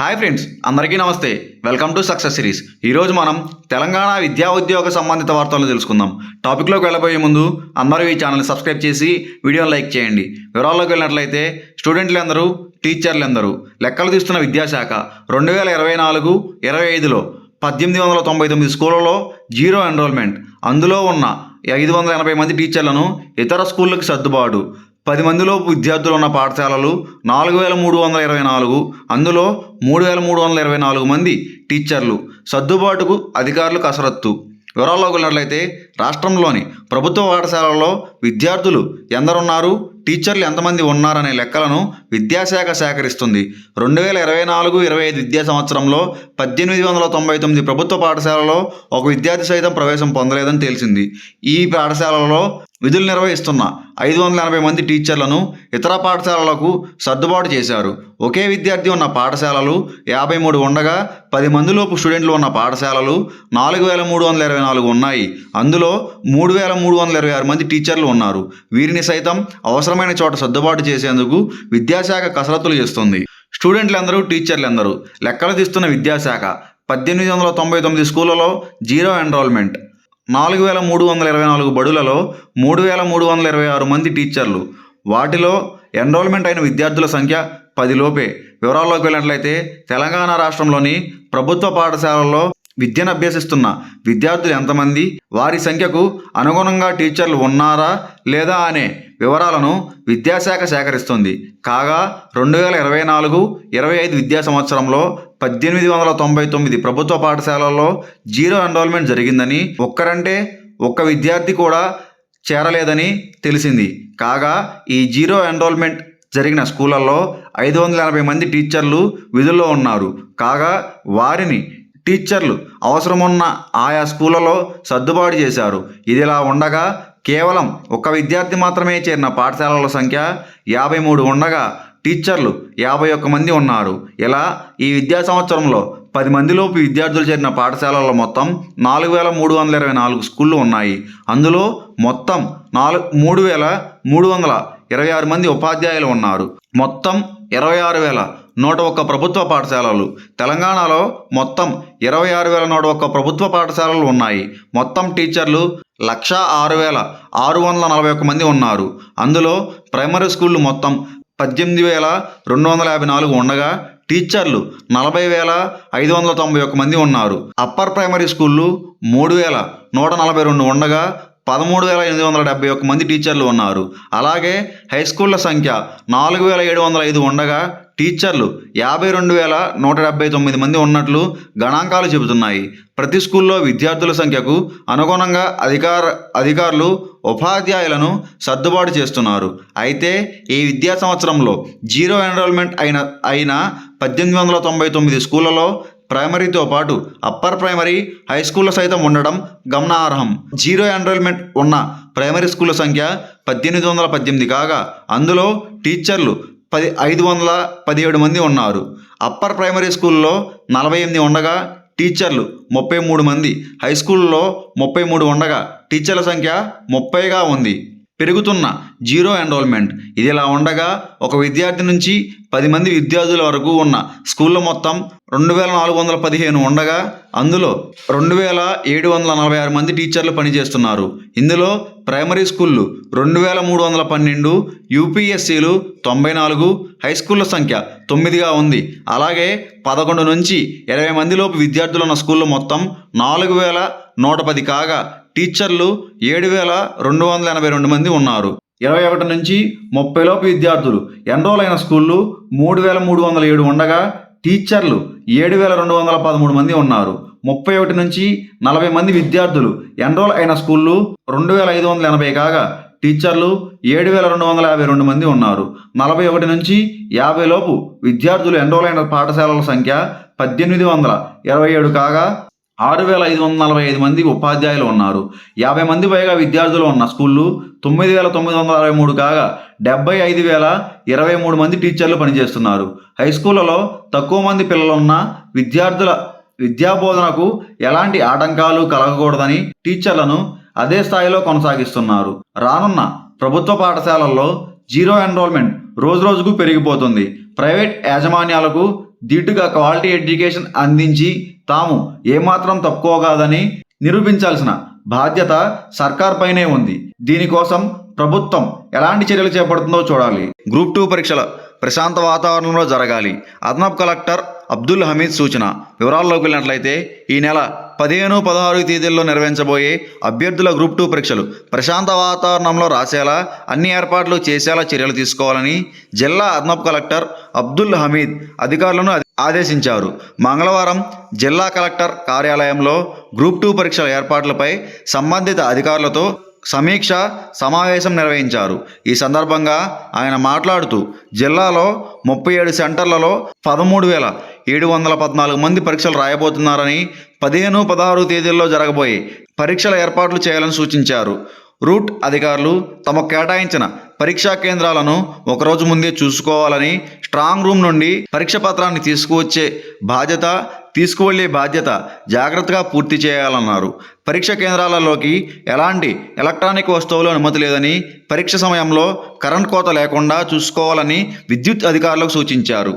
Hi friends అందరికీ నమస్తే. Welcome to success series. ఈరోజు మనం తెలంగాణ విద్యా ఉద్యోగ సంబంధిత వార్తలను తెలుసుకుందాం. టాపిక్లోకి వెళ్ళబోయే ముందు అందరూ ఈ ఛానల్ని సబ్స్క్రైబ్ చేసి వీడియోని లైక్ చేయండి. వివరాల్లోకి వెళ్ళినట్లయితే స్టూడెంట్లు అందరూ టీచర్లు అందరూ లెక్కలు తీస్తున్న విద్యాశాఖ రెండు వేల ఇరవై నాలుగు ఇరవై ఐదులో పద్దెనిమిది వందల తొంభై తొమ్మిది స్కూళ్ళలో జీరో ఎన్రోల్మెంట్. అందులో ఉన్న ఐదు వందల ఎనభై మంది టీచర్లను ఇతర స్కూళ్ళకి సర్దుబాటు. పది మందిలోపు విద్యార్థులు ఉన్న పాఠశాలలు నాలుగు వేల మూడు వందల ఇరవై నాలుగు అందులో మూడు వేల మూడు వందల ఇరవై నాలుగు మంది టీచర్లు. సర్దుబాటుకు అధికారులు కసరత్తు. వివరాల్లోకి వెళ్ళినట్లయితే రాష్ట్రంలోని ప్రభుత్వ పాఠశాలల్లో విద్యార్థులు ఎందరున్నారు? టీచర్లు ఎంతమంది ఉన్నారనే లెక్కలను విద్యాశాఖ సేకరిస్తుంది. రెండు వేల ఇరవై నాలుగు ఇరవై ఐదు విద్యా సంవత్సరంలో పద్దెనిమిది వందల తొంభై తొమ్మిది ప్రభుత్వ పాఠశాలలో ఒక విద్యార్థి సైతం ప్రవేశం పొందలేదని తెలిసింది ఈ పాఠశాలలో విధులు నిర్వహిస్తున్న ఐదు వందల ఎనభై మంది టీచర్లను ఇతర పాఠశాలలకు సర్దుబాటు చేశారు. ఒకే విద్యార్థి ఉన్న పాఠశాలలు యాభై మూడు ఉండగా పది మందిలోపు స్టూడెంట్లు ఉన్న పాఠశాలలు నాలుగు వేల మూడు వందల ఇరవై నాలుగు ఉన్నాయి. అందులో మూడు వేల మూడు వందల ఇరవై ఆరు మంది టీచర్లు ఉన్నారు. వీరిని సైతం అవసరమైన చోట సర్దుబాటు చేసేందుకు విద్యాశాఖ కసరత్తులు చేస్తుంది. స్టూడెంట్లందరూ టీచర్లందరూ లెక్కలు తీస్తున్న విద్యాశాఖ పద్దెనిమిది వందల తొంభై తొమ్మిది స్కూళ్ళలో జీరో ఎన్రోల్మెంట్. నాలుగు వేల మూడు వందల ఇరవై నాలుగు బడులలో మూడు వేల మూడు వందల ఇరవై ఆరు మంది టీచర్లు. వాటిలో ఎన్రోల్మెంట్ అయిన విద్యార్థుల సంఖ్య పదిలోపే వివరాల్లోకి వెళ్ళినట్లయితే తెలంగాణ రాష్ట్రంలోని ప్రభుత్వ పాఠశాలల్లో విద్యను అభ్యసిస్తున్న విద్యార్థులు ఎంతమంది? వారి సంఖ్యకు అనుగుణంగా టీచర్లు ఉన్నారా లేదా అనే వివరాలను విద్యాశాఖ సేకరిస్తుంది. కాగా రెండు వేల ఇరవై నాలుగు ఇరవై ఐదు విద్యా సంవత్సరంలో పద్దెనిమిది వందల తొంభై తొమ్మిది ప్రభుత్వ పాఠశాలల్లో జీరో ఎన్రోల్మెంట్ జరిగిందని ఒక్కరంటే ఒక్క విద్యార్థి కూడా చేరలేదని తెలిసింది. కాగా ఈ జీరో ఎన్రోల్మెంట్ జరిగిన స్కూళ్ళల్లో ఐదు వందల ఎనభై మంది టీచర్లు విధుల్లో ఉన్నారు. కాగా వారిని టీచర్లు అవసరమున్న ఆయా స్కూళ్ళలో సర్దుబాటు చేశారు. ఇదిలా ఉండగా కేవలం ఒక విద్యార్థి మాత్రమే చేరిన పాఠశాలల సంఖ్య యాభై మూడు ఉండగా టీచర్లు యాభై ఒక్క మంది ఉన్నారు. ఇలా ఈ విద్యా సంవత్సరంలో పది మందిలోపు విద్యార్థులు చేరిన పాఠశాలల్లో మొత్తం నాలుగు వేల మూడు వందల ఇరవై నాలుగు స్కూళ్ళు ఉన్నాయి. అందులో మొత్తం నాలుగు మూడు వేల మూడు వందల ఇరవై ఆరు మంది ఉపాధ్యాయులు ఉన్నారు. మొత్తం ఇరవై ఆరు వేల నూట ఒక్క ప్రభుత్వ పాఠశాలలు. తెలంగాణలో మొత్తం ఇరవై ఆరు వేల నూట ఒక్క ప్రభుత్వ పాఠశాలలు ఉన్నాయి. మొత్తం టీచర్లు లక్ష ఆరు వేల ఆరు వందల నలభై ఒక్క మంది ఉన్నారు. అందులో ప్రైమరీ స్కూళ్ళు మొత్తం పద్దెనిమిది వేల రెండు వందల యాభై నాలుగు ఉండగా టీచర్లు నలభై వేల ఐదు వందల తొంభై ఒక్క మంది ఉన్నారు. అప్పర్ ప్రైమరీ స్కూళ్ళు మూడు వేల నూట నలభై రెండు ఉండగా పదమూడు వేల ఎనిమిది వందల డెబ్బై ఒక్క మంది టీచర్లు ఉన్నారు. అలాగే హై స్కూళ్ళ సంఖ్య నాలుగు వేల ఏడు వందల ఐదు ఉండగా టీచర్లు యాభై రెండు వేల నూట డెబ్బై తొమ్మిది మంది ఉన్నట్లు గణాంకాలు చెబుతున్నాయి. ప్రతి స్కూల్లో విద్యార్థుల సంఖ్యకు అనుగుణంగా అధికార అధికారులు ఉపాధ్యాయులను సర్దుబాటు చేస్తున్నారు. అయితే ఈ విద్యా సంవత్సరంలో జీరో ఎన్రోల్మెంట్ అయిన అయిన పద్దెనిమిది వందల తొంభై తొమ్మిది స్కూళ్ళలో ప్రైమరీతో పాటు అప్పర్ ప్రైమరీ హై స్కూల్లో సైతం ఉండడం గమనార్హం. జీరో ఎన్రోల్మెంట్ ఉన్న ప్రైమరీ స్కూళ్ళ సంఖ్య పద్దెనిమిది వందల పద్దెనిమిది కాగా అందులో టీచర్లు పది ఐదు వందల పదిహేడు మంది ఉన్నారు. అప్పర్ ప్రైమరీ స్కూల్లో నలభై ఎనిమిది ఉండగా టీచర్లు ముప్పై మూడు మంది. హై స్కూల్లో ముప్పై మూడు ఉండగా టీచర్ల సంఖ్య ముప్పైగా ఉంది. పెరుగుతున్న జీరో ఎన్రోల్మెంట్. ఇది ఇలా ఉండగా ఒక విద్యార్థి నుంచి పది మంది విద్యార్థుల వరకు ఉన్న స్కూళ్ళ మొత్తం రెండు వేల నాలుగు వందల పదిహేను ఉండగా అందులో రెండు వేల ఏడు వందల నలభై ఆరు మంది టీచర్లు పనిచేస్తున్నారు. ఇందులో ప్రైమరీ స్కూళ్ళు రెండు వేల మూడు వందల పన్నెండు యూపీఎస్సీలు తొంభై నాలుగు హై స్కూళ్ళ సంఖ్య తొమ్మిదిగా ఉంది. అలాగే పదకొండు నుంచి ఇరవై మందిలోపు విద్యార్థులు ఉన్న స్కూళ్ళు మొత్తం నాలుగు వేల నూట పది కాగా టీచర్లు ఏడు వేల రెండు వందల ఎనభై రెండు మంది ఉన్నారు. ఇరవై ఒకటి నుంచి ముప్పై లోపు విద్యార్థులు. ఎన్రోల్ అయిన స్కూళ్ళు? మూడు వేల మూడు వందల ఏడు ఉండగా టీచర్లు ఏడు వేల రెండు వందల పదమూడు మంది ఉన్నారు. ముప్పై ఒకటి నుంచి నలభై మంది విద్యార్థులు. ఎన్రోల్ అయిన స్కూళ్ళు? రెండు వేల ఐదు వందల ఎనభై కాగా టీచర్లు ఏడు వేల రెండు వందల యాభై రెండు మంది ఉన్నారు. నలభై ఒకటి నుంచి యాభై లోపు విద్యార్థులు ఎన్రోల్ అయిన పాఠశాలల సంఖ్య పద్దెనిమిది వందల ఇరవై ఏడు కాగా ఆరు వేల ఐదు వందల నలభై ఐదు మంది ఉపాధ్యాయులు ఉన్నారు. యాభై మంది పైగా విద్యార్థులు ఉన్న స్కూళ్ళు తొమ్మిది వేల తొమ్మిది వందల అరవై మూడు కాగా డెబ్బై ఐదు వేల ఇరవై మూడు మంది టీచర్లు పనిచేస్తున్నారు. హై స్కూళ్ళలో తక్కువ మంది పిల్లలున్న విద్యార్థుల విద్యాబోధనకు ఎలాంటి ఆటంకాలు కలగకూడదని టీచర్లను అదే స్థాయిలో కొనసాగిస్తున్నారు. రానున్న ప్రభుత్వ పాఠశాలల్లో జీరో ఎన్రోల్మెంట్ రోజురోజుకు పెరిగిపోతుంది. ప్రైవేట్ యాజమాన్యాలకు దీటుగా క్వాలిటీ ఎడ్యుకేషన్ అందించి తాము ఏమాత్రం కాదని నిరూపించాల్సిన బాధ్యత సర్కార్ పైనే ఉంది. దీనికోసం ప్రభుత్వం ఎలాంటి చర్యలు చేపడుతుందో చూడాలి. గ్రూప్ టూ పరీక్షల ప్రశాంత వాతావరణంలో జరగాలి. అదనపు కలెక్టర్ అబ్దుల్ హమీద్ సూచన. వివరాల్లోకి వెళ్ళినట్లయితే ఈ నెల పదిహేను పదహారు తేదీల్లో నిర్వహించబోయే అభ్యర్థుల గ్రూప్ టూ పరీక్షలు ప్రశాంత వాతావరణంలో రాసేలా అన్ని ఏర్పాట్లు చేసేలా చర్యలు తీసుకోవాలని జిల్లా అదనపు కలెక్టర్ అబ్దుల్ హమీద్ అధికారులను ఆదేశించారు. మంగళవారం జిల్లా కలెక్టర్ కార్యాలయంలో గ్రూప్ టూ పరీక్షల ఏర్పాట్లపై సంబంధిత అధికారులతో సమీక్ష సమావేశం నిర్వహించారు. ఈ సందర్భంగా ఆయన మాట్లాడుతూ జిల్లాలో ముప్పై ఏడు సెంటర్లలో పదమూడు వేల ఏడు వందల పద్నాలుగు మంది పరీక్షలు రాయబోతున్నారని పదిహేను పదహారు తేదీల్లో జరగబోయే పరీక్షల ఏర్పాట్లు చేయాలని సూచించారు. రూట్ అధికారులు తమకు కేటాయించిన పరీక్షా కేంద్రాలను ఒకరోజు ముందే చూసుకోవాలని స్ట్రాంగ్ రూమ్ నుండి పరీక్ష పత్రాన్ని తీసుకువచ్చే బాధ్యత తీసుకువెళ్ళే బాధ్యత జాగ్రత్తగా పూర్తి చేయాలన్నారు. పరీక్ష కేంద్రాలలోకి ఎలాంటి ఎలక్ట్రానిక్ వస్తువులు అనుమతి లేదని పరీక్ష సమయంలో కరెంట్ కోత లేకుండా చూసుకోవాలని విద్యుత్ అధికారులకు సూచించారు.